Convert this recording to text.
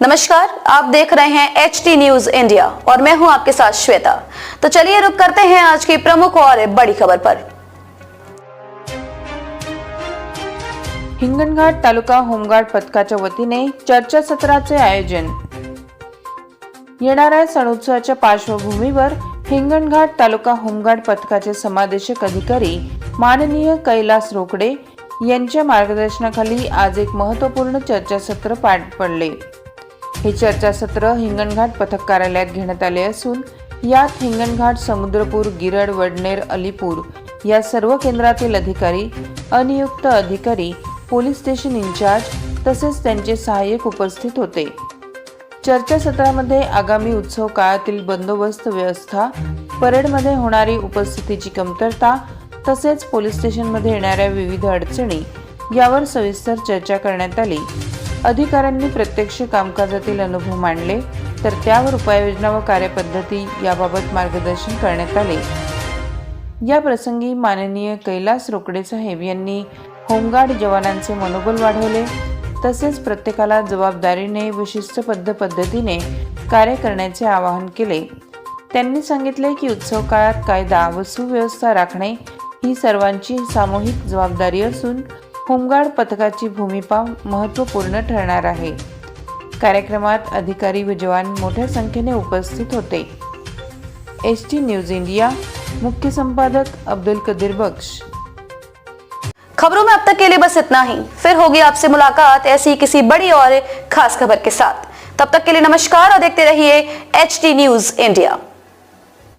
नमस्कार आप देख रहे हैं एच टी न्यूज इंडिया और मैं हूं आपके साथ श्वेता। तो चलिए रुक करते हैं आज की प्रमुख और बड़ी खबर पर। हिंगणघाट तालुका होमगार्ड पथकाच्या वतीने चर्चासत्राचे आयोजन. येणाऱ्या सणोत्सवाच्या पार्श्वभूमीवर हिंगणघाट तालुका होमगार्ड पथकाचे समादेशक अधिकारी माननीय कैलास रोकडे यांच्या मार्गदर्शनाखाली आज एक महत्त्वपूर्ण चर्चासत्र पार पडले. हे चर्चासत्र हिंगणघाट पथक कार्यालयात घेण्यात आले असून यात हिंगणघाट समुद्रपूर गिरड वडनेर अलीपूर या सर्व केंद्रातील अधिकारी अनियुक्त अधिकारी पोलीस स्टेशन इन्चार्ज तसेच त्यांचे सहाय्यक उपस्थित होते. चर्चासत्रामध्ये आगामी उत्सव काळातील बंदोबस्त व्यवस्था परेडमध्ये होणारी उपस्थितीची कमतरता तसेच पोलीस स्टेशनमध्ये येणाऱ्या विविध अडचणी यावर सविस्तर चर्चा करण्यात आली. अधिकाऱ्यांनी प्रत्यक्ष कामकाजातील अनुभव मांडले तर त्यावर उपाययोजना व कार्यपद्धती याबाबत मार्गदर्शन करण्यात आले. या प्रसंगी माननीय कैलास रोकडे साहेब यांनी होमगार्ड जवानांचे मनोबल वाढवले तसेच प्रत्येकाला जबाबदारीने व शिस्तबद्ध पद्धतीने कार्य करण्याचे आवाहन केले. त्यांनी सांगितले की उत्सव काळात कायदा व सुव्यवस्था राखणे ही सर्वांची सामूहिक जबाबदारी असून होमगार्ड पथकाची भूमिका महत्त्वपूर्ण ठरणार आहे. कार्यक्रमात अधिकारी व जवान मोठ्या संख्येने उपस्थित होते. एस टी न्यूज़ इंडिया, मुख्य संपादक अब्दुल कदीर बख्श. खबरों में अब तक के लिए बस इतना ही। फिर होगी आपसे मुलाकात ऐसी किसी बड़ी और खास खबर के साथ। तब तक के लिए नमस्कार और देखते रहिए एच टी न्यूज़ इंडिया।